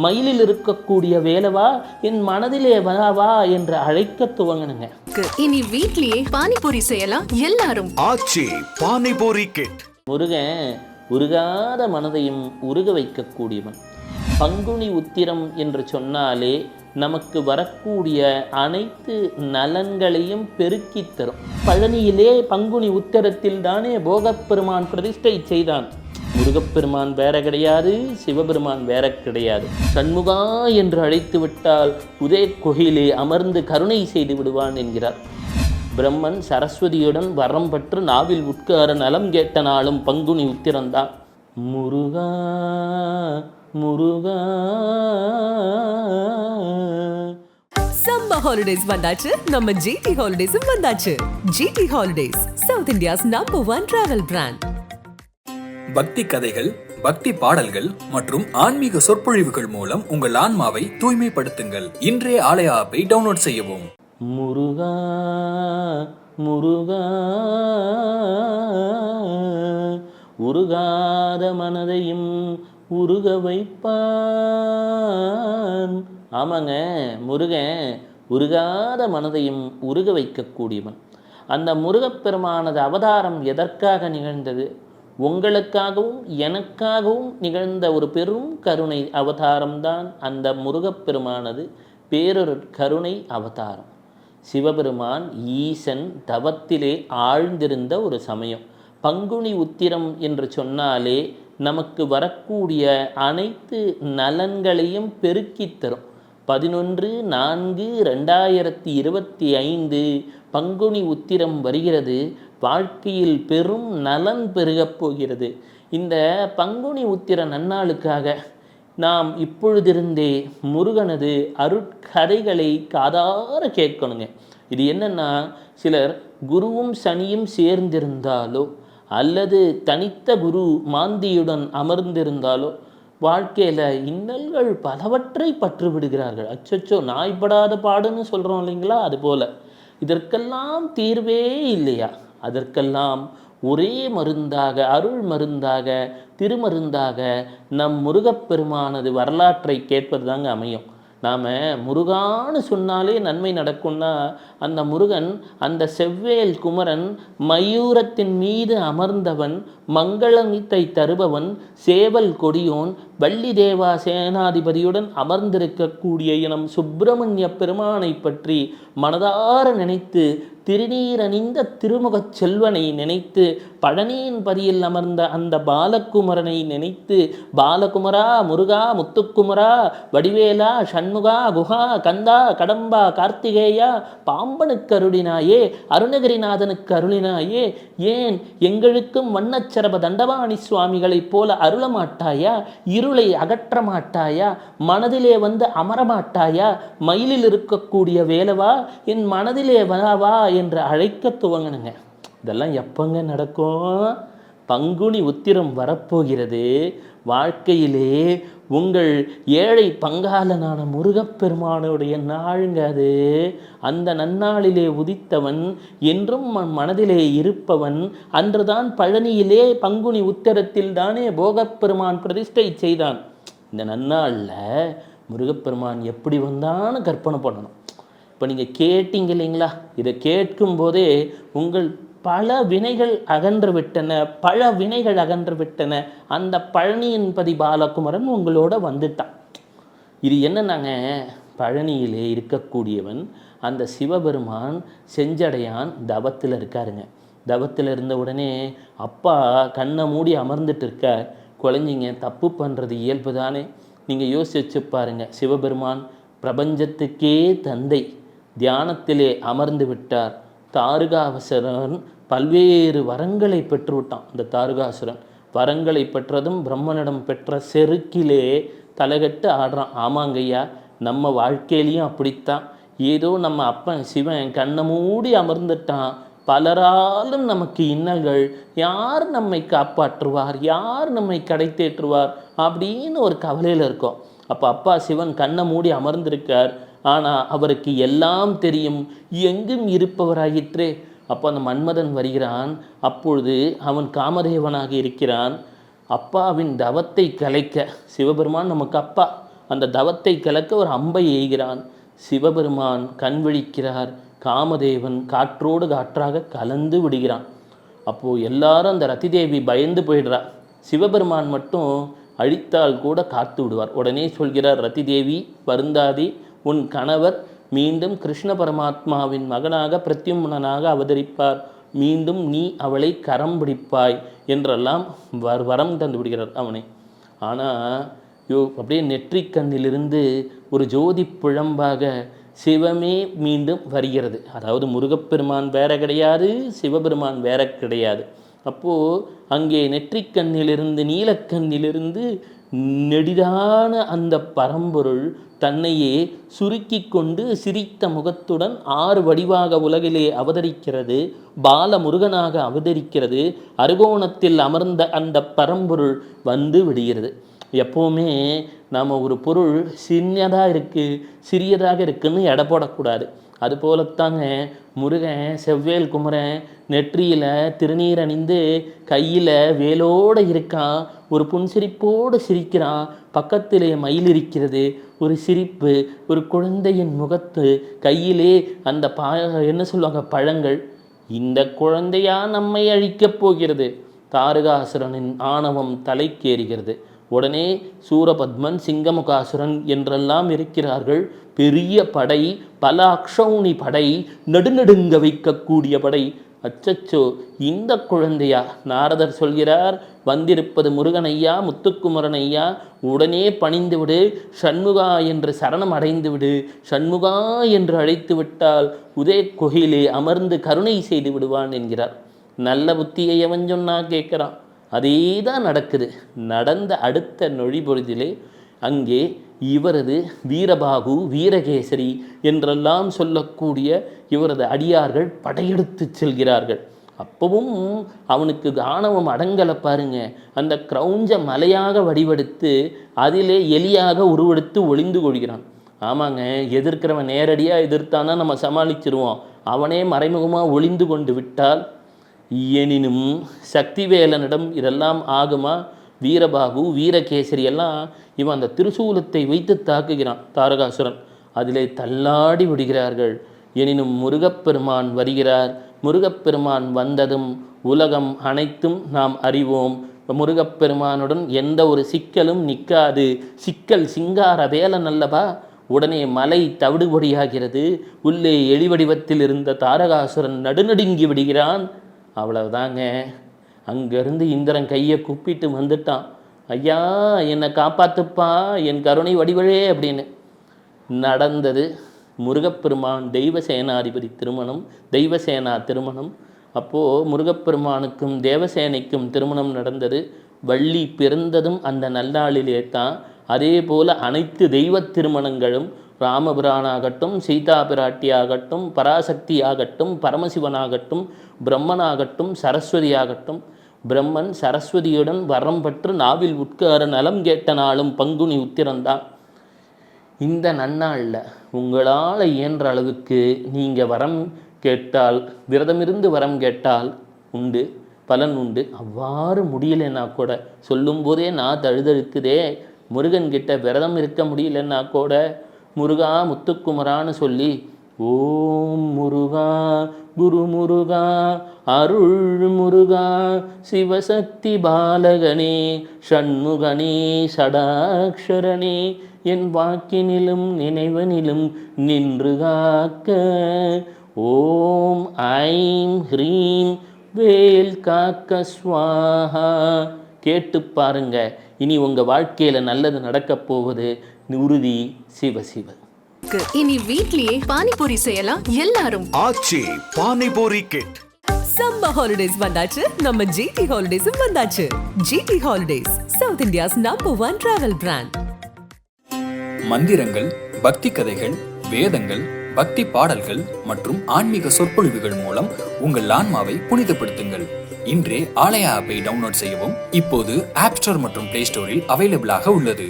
மயிலில் இருக்கக்கூடிய வேலவா என் மனதிலே வராவா என்று அழைக்க துவங்கணுங்க இனி வீட்லயே பானிபூரி செய்யலாம் எல்லாரும். ஆச்சி பானிபூரி கிட். முருகன் உருகாத மனதையும் உருக வைக்கக்கூடியவன். பங்குனி உத்திரம் என்று சொன்னாலே நமக்கு வரக்கூடிய அனைத்து நலன்களையும் பெருக்கித் தரும். பழனியிலே பங்குனி உத்திரத்தில் தானே போகப்பெருமான் பிரதிஷ்டை செய்தான். முருகப்பெருமான் வேற கிடையாது சிவபெருமான் வேற கிடையாது. சண்முகா என்று அழைத்து விட்டால் உதய கோயிலே அமர்ந்து கருணை செய்து விடுவான் என்கிறார். பிரம்மன் சரஸ்வதியுடன் வரம் பெற்று நாவில் உட்கார நலம் கேட்ட நாளும் பங்குனி உத்திரந்தான். முருகா முருகா. சம்ம ஹாலிடேஸ் வந்தாச்சு. நம்ம ஜிடி ஹாலிடேஸும் வந்தாச்சு. GT holidays South India's number one travel brand பக்தி கதைகள் பக்தி பாடல்கள் மற்றும் ஆன்மீக சொற்பொழிவுகள் மூலம் உங்கள் ஆன்மாவை தூய்மைப்படுத்துங்கள். இன்றைய ஆலய ஆப்பை டவுன்லோட் செய்யவும். முருகா முருகா உருகாத மனதையும் உருக வைப்பான். ஆமாங்க முருகன் உருகாத மனதையும் உருக வைக்கக்கூடியவன். அந்த முருகப்பெருமானது அவதாரம் எதற்காக நிகழ்ந்தது? உங்களுக்காகவும் எனக்காகவும் நிகழ்ந்த ஒரு பெரும் கருணை அவதாரம்தான் அந்த முருகப்பெருமானது. பேரொரு கருணை அவதாரம். சிவபெருமான் ஈசன் தவத்திலே ஆழ்ந்திருந்த ஒரு சமயம். பங்குனி உத்திரம் என்று சொன்னாலே நமக்கு வரக்கூடிய அனைத்து நலன்களையும் பெருக்கித் தரும். பதினொன்று நான்கு ரெண்டாயிரத்தி இருபத்தி ஐந்து பங்குனி உத்திரம் வருகிறது. வாழ்க்கையில் பெரும் நலன் பெருகப் போகிறது. இந்த பங்குனி உத்திர நன்னாளுக்காக நாம் இப்பொழுதிருந்தே முருகனது அருட்கதைகளை காதார கேட்கணுங்க. இது என்னன்னா சிலர் குருவும் சனியும் சேர்ந்திருந்தாலோ அல்லது தனித்த குரு மாந்தியுடன் அமர்ந்திருந்தாலோ வாழ்க்கையில் இன்னல்கள் பலவற்றை பற்று விடுகிறார்கள் அச்சச்சோ நாய்படாத பாடுன்னு சொல்கிறோம் இல்லைங்களா? அதுபோல். இதற்கெல்லாம் தீர்வே இல்லையா? அதற்கெல்லாம் ஒரே மருந்தாக அருள் மருந்தாக திருமருந்தாக நம் முருகப்பெருமானது வரலாற்றை கேட்பது தாங்க அமையும். நாம் முருகான்னு சொன்னாலே நன்மை நடக்கும்னா அந்த முருகன் அந்த செவ்வேல் குமரன் மயூரத்தின் மீது அமர்ந்தவன் மங்களத்தை தருபவன் சேவல் கொடியோன் வள்ளி தேவா சேனாதிபதியுடன் அமர்ந்திருக்கக்கூடிய இனம் சுப்பிரமணிய பெருமானை பற்றி மனதார நினைத்து திருநீரணிந்த திருமுகச் செல்வனை நினைத்து பழனியின் பதியில் அமர்ந்த அந்த பாலகுமரனை நினைத்து பாலகுமரா முருகா முத்துக்குமரா வடிவேலா சண்முகா குஹா கந்தா கடம்பா கார்த்திகேயா பாம்பனுக்கு அருளினாயே அருணகிரிநாதனுக்கு அருளினாயே ஏன் எங்களுக்கும் வண்ணச்சரப தண்டவாணி சுவாமிகளைப் போல அருள மாட்டாயா இருளை அகற்ற மாட்டாயா மனதிலே வந்து அமரமாட்டாயா? மயிலில் இருக்கக்கூடிய வேலவா? என் மனதிலே வா என்று அழைக்க துவங்கினுங்க. இதெல்லாம் எப்பங்க நடக்கும்? பங்குனி உத்திரம் வரப்போகிறது. வாழ்க்கையிலே உங்கள் ஏழை பங்காளனான முருகப்பெருமானுடைய நாளுங்க அது. அந்த நன்னாளிலே உதித்தவன் என்றும் மனதிலே இருப்பவன் அன்றுதான் பழனியிலே பங்குனி உத்திரத்தில் தானே போகப்பெருமான் பிரதிஷ்டை செய்தான். இந்த நன்னாளில் முருகப்பெருமான் எப்படி வந்தான்னு கற்பனை பண்ணணும். இப்போ நீங்கள் கேட்டீங்க இல்லைங்களா? இதை கேட்கும் போதே உங்கள் பல வினைகள் அகன்று விட்டன பல வினைகள் அகன்று விட்டன. அந்த பழனியின் பதி பாலகுமரன் உங்களோட வந்துட்டான். இது என்னன்னாங்க? பழனியிலே இருக்கக்கூடியவன் அந்த சிவபெருமான் செஞ்சடையான் தவத்தில் இருக்காருங்க. தவத்தில் இருந்த உடனே அப்பா கண்ணை மூடி அமர்ந்துட்டு இருக்கார். குழந்தைங்க தப்பு பண்ணுறது இயல்பு தானே நீங்கள் யோசிச்சு பாருங்க. சிவபெருமான் பிரபஞ்சத்துக்கே தந்தை. தியானத்திலே அமர்ந்து விட்டார். தாருகாவசரன் பல்வேறு வரங்களை பெற்றுவிட்டான். இந்த தாருகாசுரன் வரங்களை பெற்றதும் பிரம்மனிடம் பெற்ற செருக்கிலே தலைகட்டு ஆடுறான். ஆமாங்கய்யா நம்ம வாழ்க்கையிலையும் அப்படித்தான். ஏதோ நம்ம அப்பன் சிவன் கண்ணை மூடி அமர்ந்துட்டான். பலராலும் நமக்கு இன்னல்கள். யார் நம்மை காப்பாற்றுவார்? யார் நம்மை கடை தேற்றுவார் அப்படின்னு ஒரு கவலையில் இருக்கோம். அப்போ அப்பா சிவன் கண்ணை மூடி அமர்ந்திருக்கார். ஆனால் அவருக்கு எல்லாம் தெரியும். எங்கும் இருப்பவராயிற்றே. அப்போ அந்த மன்மதன் வருகிறான். அப்பொழுது அவன் காமதேவனாக இருக்கிறான். அப்பாவின் தவத்தை கலைக்க சிவபெருமான் நமக்கு அப்பா. அந்த தவத்தை கலக்க ஒரு அம்பை எய்கிறான். சிவபெருமான் கண் விழிக்கிறார். காமதேவன் காற்றோடு காற்றாக கலந்து விடுகிறான். அப்போது எல்லாரும் அந்த ரத்திதேவி பயந்து போயிடுறா. சிவபெருமான் மட்டும் அழித்தால் கூட காத்து விடுவார். உடனே சொல்கிறார் ரத்திதேவி வருந்தாதி. உன் கணவர் மீண்டும் கிருஷ்ண பரமாத்மாவின் மகனாக பிரத்யும்னனாக அவதரிப்பார். மீண்டும் நீ அவளை கரம் பிடிப்பாய் என்றெல்லாம் வர் வரம் தந்து விடுகிறார் அவனை. ஆனால் யோ அப்படியே நெற்றிக் கண்ணிலிருந்து ஒரு ஜோதி புழம்பாக சிவமே மீண்டும் வருகிறது. அதாவது முருகப்பெருமான் வேற கிடையாது சிவபெருமான் வேற கிடையாது. அப்போது அங்கே நெற்றிக் கண்ணிலிருந்து நீலக்கண்ணிலிருந்து நெடிதான அந்த பரம்பொருள் தன்னையே சுருக்கி கொண்டு சிரித்த முகத்துடன் ஆறு வடிவாக உலகிலே அவதரிக்கிறது பால முருகனாக அவதரிக்கிறது அருகோணத்தில் அமர்ந்த அந்த பரம்பொருள் வந்து விடுகிறது. எப்போவுமே நாம் ஒரு பொருள் சின்னதாக இருக்குது சிறியதாக இருக்குன்னு எடை போடக்கூடாது. அது போலத்தாங்க முருகன் செவ்வேல் குமரன் நெற்றியில் திருநீர் அணிந்து கையில் வேலோடு இருக்கான். ஒரு புன்சிரிப்போடு சிரிக்கிறான். பக்கத்திலே மயில் இருக்கிறது. ஒரு சிரிப்பு ஒரு குழந்தையின் முகத்து கையிலே அந்த பா என்ன சொல்லுவாங்க பழங்கள். இந்த குழந்தையா நம்மை அழிக்கப் போகிறது. தாரகாசுரனின் ஆணவம் தலைக்கேறுகிறது. உடனே சூரபத்மன் சிங்கமுகாசுரன் என்றெல்லாம் இருக்கிறார்கள். பெரிய படை பல அக்ஷௌனி படை நடுநடுங்க வைக்கக்கூடிய படை. அச்சச்சோ இந்த குழந்தையா? நாரதர் சொல்கிறார் வந்திருப்பது முருகனையா முத்துக்குமரன் ஐயா உடனே பணிந்து விடு ஷண்முகா என்று சரணம் அடைந்து விடு ஷண்முகா என்று அழைத்து விட்டால் உதய குகையிலே அமர்ந்து கருணை செய்து விடுவான் என்கிறார். நல்ல புத்தியை எவன் சொன்னா கேட்குறான். அதே தான் நடக்குது. நடந்த அடுத்த நொழிபொழுதிலே அங்கே இவரது வீரபாகு வீரகேசரி என்றெல்லாம் சொல்லக்கூடிய இவரது அடியார்கள் படையெடுத்து செல்கிறார்கள். அப்பவும் அவனுக்கு ஆணவம் அடங்கலை பாருங்க. அந்த கிரௌஞ்ச மலையாக வடிவெடுத்து அதிலே எலியாக உருவெடுத்து ஒளிந்து கொள்கிறான். ஆமாங்க எதிர்க்கிறவன் நேரடியாக எதிர்த்தானா நம்ம சமாளிச்சிருவோம். அவனே மறைமுகமாக ஒளிந்து கொண்டு விட்டால் எனினும் சக்திவேலனிடம் இதெல்லாம் ஆகுமா? வீரபாகு வீரகேசரி எல்லாம் இவன் அந்த திருசூலத்தை வைத்து தாக்குகிறான் தாரகாசுரன். அதிலே தள்ளாடி விடுகிறார்கள். எனினும் முருகப்பெருமான் வருகிறார். முருகப்பெருமான் வந்ததும் உலகம் அனைத்தும் நாம் அறிவோம். முருகப்பெருமானுடன் எந்த ஒரு சிக்கலும் நிற்காது. சிக்கல் சிங்கார வேலன் அல்லவா? உடனே மலை தவிடுபொடியாகிறது. உள்ளே எளிவடிவத்தில் இருந்த தாரகாசுரன் நடுநடுங்கி விடுகிறான். அவ்வளவுதாங்க. அங்கேருந்து இந்திரன் கையை குப்பிட்டு வந்துட்டான். ஐயா என்னை காப்பாத்துப்பா என் கருணை வடிவழே அப்படின்னு. நடந்தது. முருகப்பெருமான் தெய்வ சேனாதிபதி திருமணம் தெய்வசேனா திருமணம். அப்போது முருகப்பெருமானுக்கும் தேவசேனைக்கும் திருமணம் நடந்தது. வள்ளி பிறந்ததும் அந்த நல்லாளிலே தான் அதே போல் அனைத்து தெய்வ திருமணங்களும் ராமபிரானாகட்டும் சீதா பிராட்டியாகட்டும் பராசக்தி ஆகட்டும் பரமசிவனாகட்டும் பிரம்மனாகட்டும் சரஸ்வதியாகட்டும் பிரம்மன் சரஸ்வதியுடன் வரம் பெற்று நாவில் உட்கார நலம் கேட்ட நாளும் பங்குனி உத்திரந்தான். இந்த நன்னாளில் உங்களால் இயன்ற அளவுக்கு நீங்கள் வரம் கேட்டால் விரதமிருந்து வரம் கேட்டால் உண்டு பலன் உண்டு. அவ்வாறு முடியலைன்னா கூட சொல்லும்போதே நான் தழுதழுக்குதே முருகன் கிட்ட விரதம் இருக்க முடியலன்னா கூட முருகா முத்துக்குமரான்னு சொல்லி ஓம் முருகா குரு முருகா அருள் முருகா சிவசக்தி பாலகனே ஷண்முகனே சடாக்ஷரனே என் வாக்கினிலும் நினைவனிலும் நின்று காக்க. ஓம் ஐம் ஹ்ரீம் வேல் காக்க ஸ்வாஹா. கேட்டு பாருங்க இனி உங்கள் வாழ்க்கையில் நல்லது நடக்கப் போவது உறுதி. சிவ சிவ. இனி வீட்லயே பானிபூரி செய்யலாம் எல்லாரும். Aachi panipuri kit. Summer holidays வந்தாச்சு. நம்ம ஜிடி ஹாலிடேஸும் வந்தாச்சு. GT holidays South India's number one travel brand மந்திரங்கள் பக்தி கதைகள் வேதங்கள் பக்தி பாடல்கள் மற்றும் ஆன்மீக சொற்பொழிவுகள் மூலம் உங்கள் ஆன்மாவை புனிதப்படுத்துங்கள். இன்றே ஆலயா ஆப்பை டவுன்லோட் செய்யவும் இப்போது ஆப் ஸ்டோர் மற்றும் பிளே ஸ்டோரில் அவைலபிளாக உள்ளது.